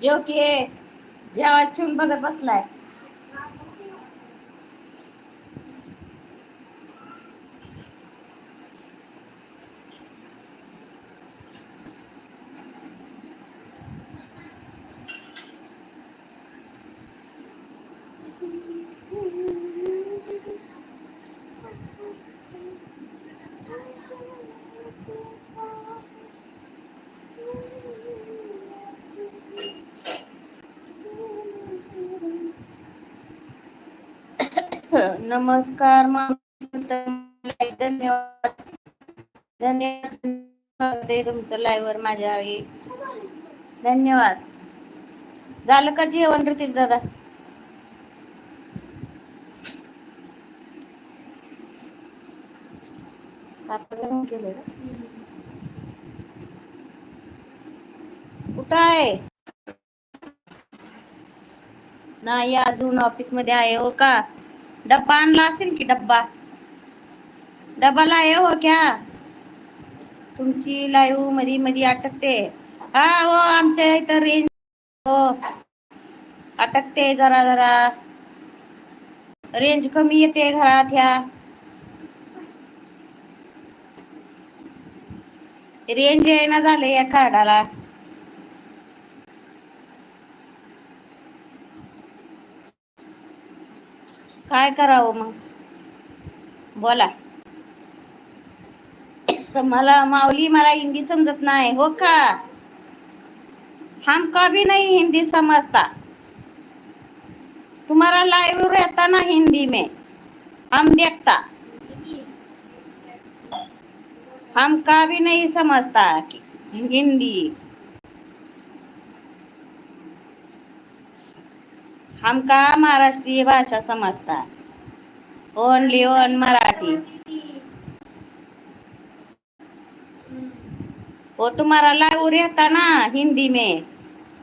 जेव की जेवायच ठेवून बघत बसलाय. नमस्कार मग धन्यवाद. धन्यवाद तुमचं लाईव्ह वर माझ्या आई. धन्यवाद. झालं का जेवण रितीश दादा? केलं कुठं आहे? नाही अजून ऑफिसमध्ये आहे हो का? डब्बा आणला असेल की डब्बा? डब्बाला आहे हो क्या तुमची लाईव्ह मधी मध्ये अटकते हा हो आमच्या इथं रेंज हो. अटकते जरा जरा. रेंज कमी येते घरात ह्या. रेंज येणं झाले या कार्डाला. काय करावं मग? बोला. मला माऊली मला हिंदी समजत नाही, हो का? हमका भी नहीं हिंदी समझता तुम्हारा लाइव रहता ना हिंदी में? हम देखता. हम कभी नहीं समझता कि हिंदी. हमका महाराष्ट्रीय भाषा समजता. ओनली ओन मराठी वो तुम्हारा लाइव रहता ना हिंदी में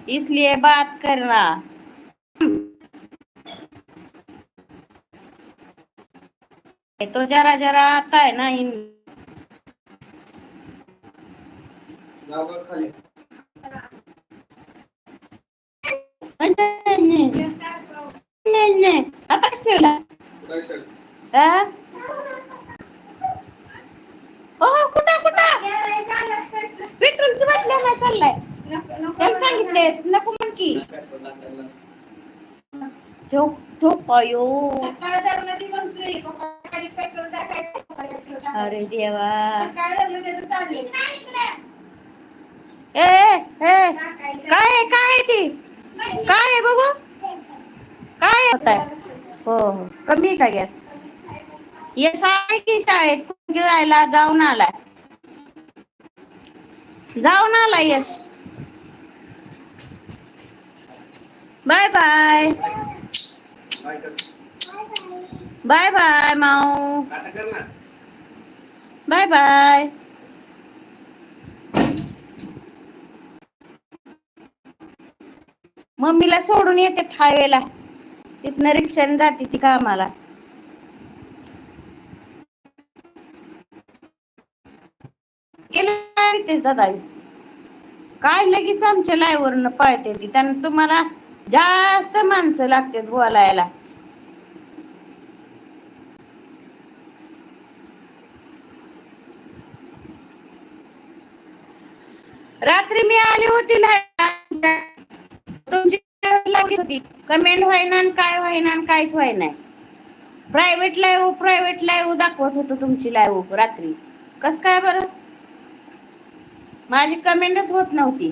इसलिए बात करना. तो जरा जरा आता है ना हिंदी. खाली. अयो. अरे देवा. ए ए काय काय ती? काय आहे बघू? काय होत हो हो. कमी का गॅस? यश आहे की शाळेत? कुठे जायला जाऊन आलाय. जाऊन आला Yash. Bye bye. Bye bye माऊ. Bye bye. मम्मीला सोडून येते हायवेला. तिथनं रिक्षाने जाते ती कामाला. काय दादा काय लगेच आमच्या लाईवरनं पळते ती. त्यांना तुम्हाला जास्त माणसं लागतात बोलायला रात्री मी आली होती तुमची होती. कमेंट व्हायना काय व्हायना आणि काहीच व्हायना प्रायव्हेट लाईव्ह प्रायव्हेट लाईव्ह दाखवत होतो तुमची लाईव्ह रात्री. कस काय बरं? माझी कमेंटच होत नव्हती.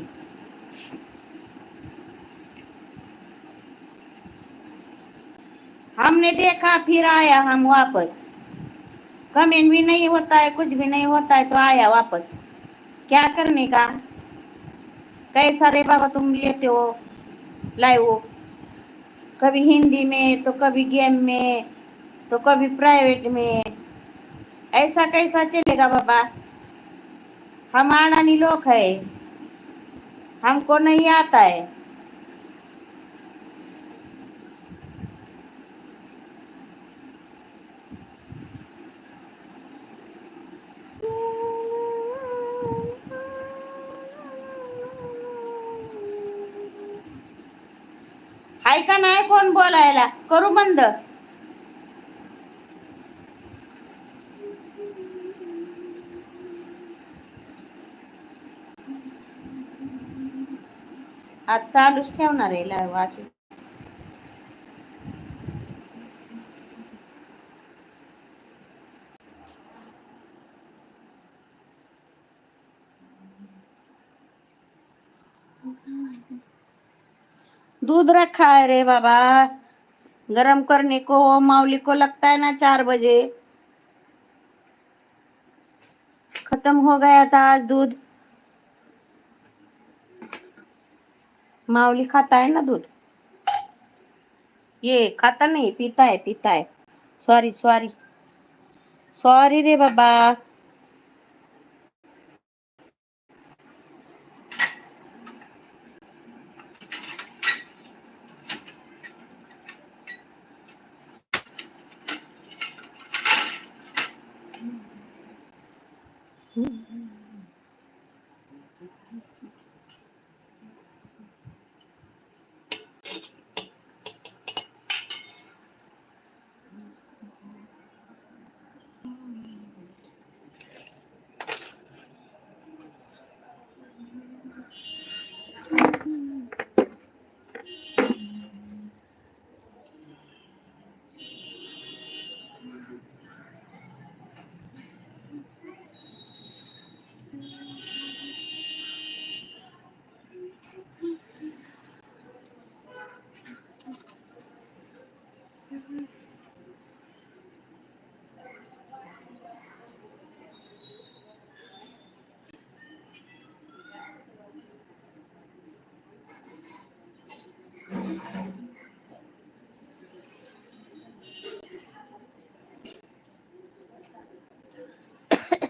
हमने देखा फिर आया हम वापस. कमेंट भी नहीं होता है कुछ भी नहीं होता है तो आया वापस. क्या करने का? कैसा रे बाबा तुम लेते हो? लाइव कभी हिंदी में तो कभी गेम में तो कभी प्राइवेट में। ऐसा कैसा चलेगा बाबा? हम नहीं लोग है। हमको नहीं आता है। ऐका नाही कोण बोलायला. करू बंद. आज चालूच ठेवणार आहे लाईव्ह अशी दूध रखा है रे बाबा। गरम करने को माउली को लगता है ना चार बजे। खत्म हो गया था आज दूध। माऊली खाता है ना दूध? ये खाता नहीं, पीता है पीता है। सॉरी सॉरी सॉरी रे बाबा।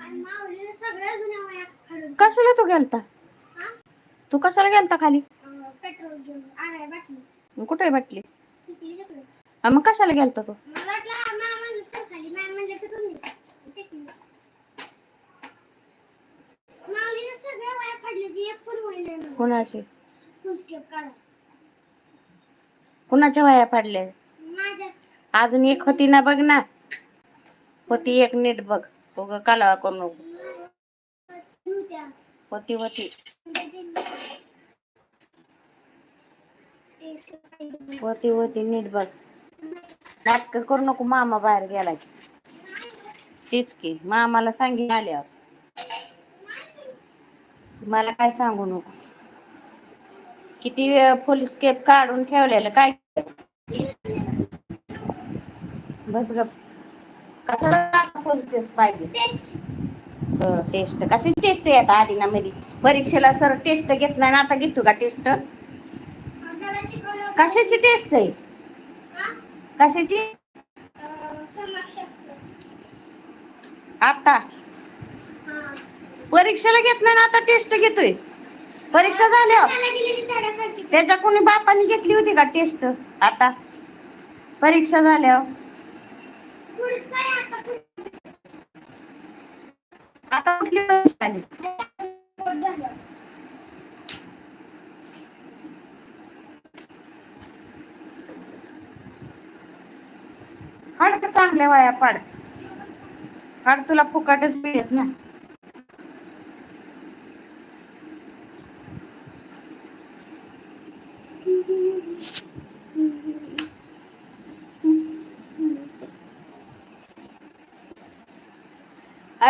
आणि माऊलीनं सगळ्या जुन्या वया काढून कशाला तू गेलता? तू कशाला गेलता खाली? पेट्रोल घेऊन बाटली मग कुठे बाटली टिकली हा, मग कशाला गेलता तू? मला वाटलं हा, म्हणलं चल खाली मॅम टिकून दे टिकली माऊलीनं सगळ्या एक पण नाही कुणाची? काढा कुणाच्या वया पाडल्या? माझ्या अजून एक होती ना बघ ना. होती एक नीट बघ. उग कालवा करू नको होती होती होती होती नीट बघ. नाटक करू नको मामा बाहेर गेला की. तेच की मामाला सांगीन आल्यावर. मला काय सांगू नको. किती वेळ फुल स्केप काढून ठेवलेलं काय? बस ग कशाला फुल स्केप पाहिजे? टेस्ट टेस्ट कशाची टेस्ट येत आधी ना मध्ये परीक्षेला सर टेस्ट घेत नाही ना आता घेतो का टेस्ट कशाची टेस्ट आहे? कशाची? आता? परीक्षेला घेत नाही ना आता टेस्ट घेतोय. परीक्षा झाल्या. त्याच्या कोणी बापाने घेतली होती का टेस्ट आता? परीक्षा झाल्यावर पुढचं आहे आता पुढचं. आता कुठली गोष्ट आली? पोट का चांगले वाया पाड. हाड तुला फुकाटच मिळत ना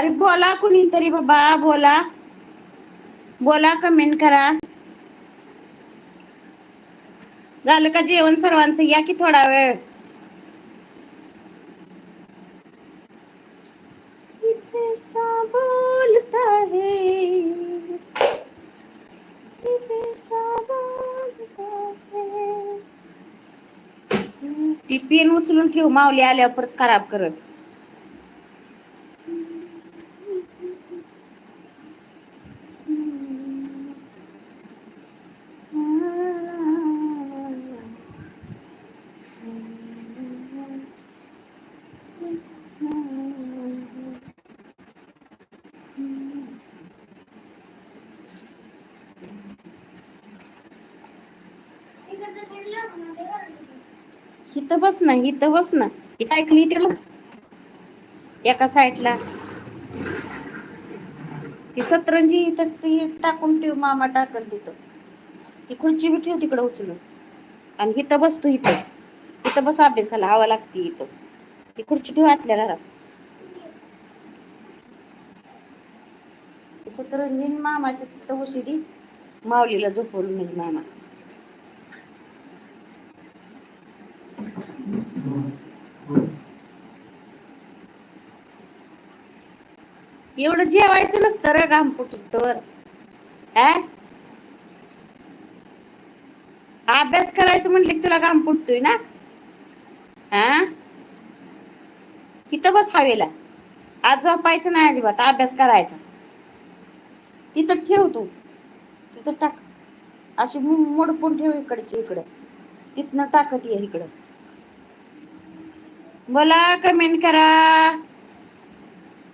अरे बोला कुणीतरी बाबा बोला. बोला कमेंट करा. झालं का जेवण सर्वांचं? या की थोडा वेळ. बोलता ती उचलून ठेव मावली आल्यावर परत खराब करत इथं बस ना इथं बस ना. सायकल इथे एका साईडला. ती सतरंजी इथं ती टाकून ठेव मामा टाकल तिथं. ती खुर्ची बी ठेव तिकडं उचलून. आणि इथं बस तू इथं. इथं बस अभ्यासाला हवा लागते इथं. ती खुर्ची ठेव आतल्या घरात. सतरंजी मामाच्या तिथं उशी माऊलीला झोपवून नाही म्हणजे मामा. एवढं जेवायचं नसतं र घाम तर अभ्यास करायचं म्हणले की तुला घाम फुटतोय ना? हा? इथं बस हवेला. आज झोपायचं नाही अजिबात अभ्यास करायचा. तिथं ठेव तू. तिथं टाक. अशी मोडपून ठेव इकडची इकडं. तिथनं टाकत ये इकडं. बोला कमेंट करा.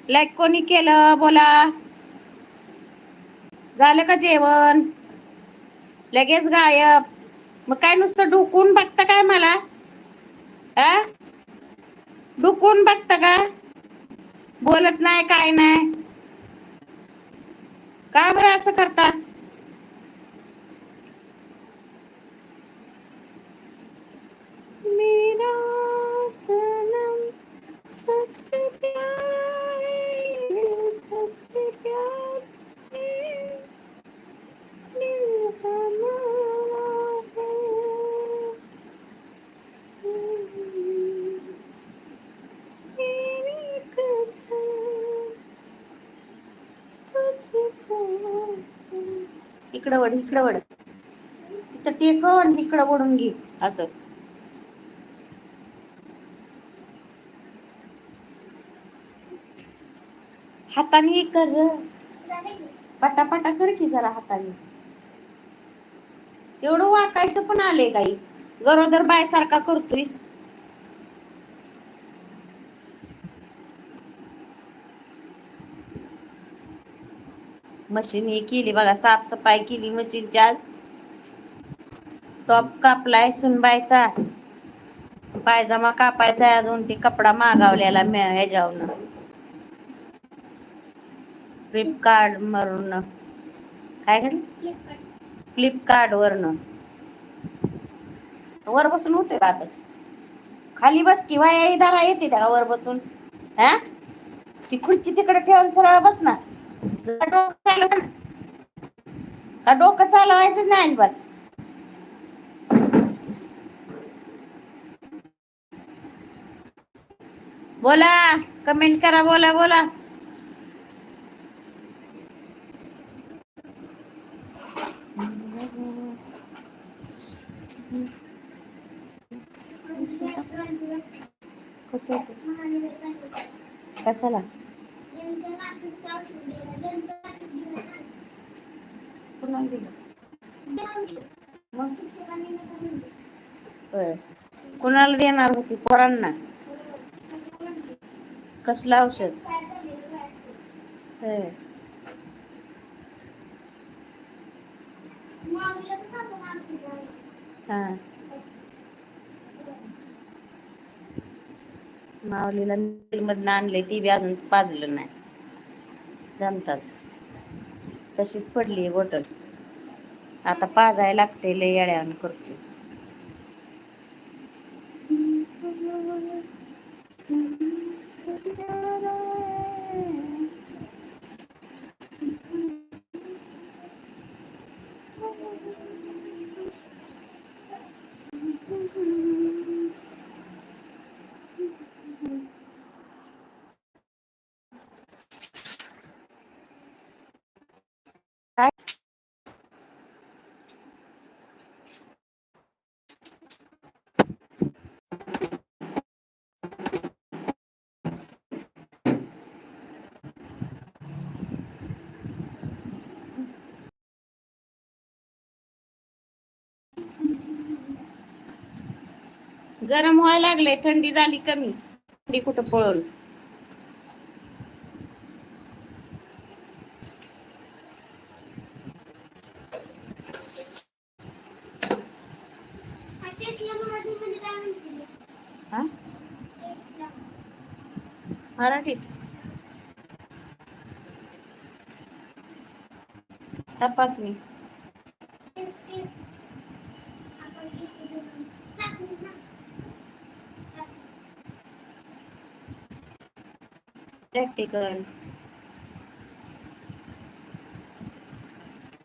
लाईक कोणी केलं? बोला. झालं का जेवण? लगेच गायब. मग काय नुसतं डुकून बघता काय मला? आ डुकून बघता का? बोलत नाही काय नाही. का बरं असं करता? इकडं वड इकडं वड तिथं टेक आणि इकडं वडून घे असं. हाताने कर. पटापटा कर की जरा हाताने. एवढं वाकायचं पण आले काही. गरोदर बायसारखा करतोय. मशीन हे केली बघा साफसफाई केली मशीनची आज. टॉप कापलाय सुनबायचा पायजामा कापायचा आहे अजून ते कपडा मागावलेला मी ह्याच्यावरनं. फ्लिपकार्ट मरून काय घडलं फ्लिपकार्ट. फ्लिपकार्ट वरनं. वर बसून होते का खाली बस किंवा इदारा येते त्या वर बसून. हा? ती खुर्ची तिकडे ठेवून सरळ बस का डोकं चालवायचंच नाही अजिबात. बोला कमेंट करा बोला बोला. कशाला? होय. कुणाला देणार होती? पोरांना? कसलं औषध? काय होय. माऊलीला माऊलीला मधनं आणले ती बी अजून पाजलं नाही. जमताच. तशीच पडली बॉटल आता पाजायला लागते लय येड्यानं करतो गरम व्हायला लागले थंडी झाली कमी. थंडी कुठं पळून. मराठीत. तपासणी टेस्ट टेस्ट आपण घेतो दोन. चाचणी ना चाचणी. प्रॅक्टिकल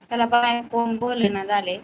चला बाय कोण बोले ना झाले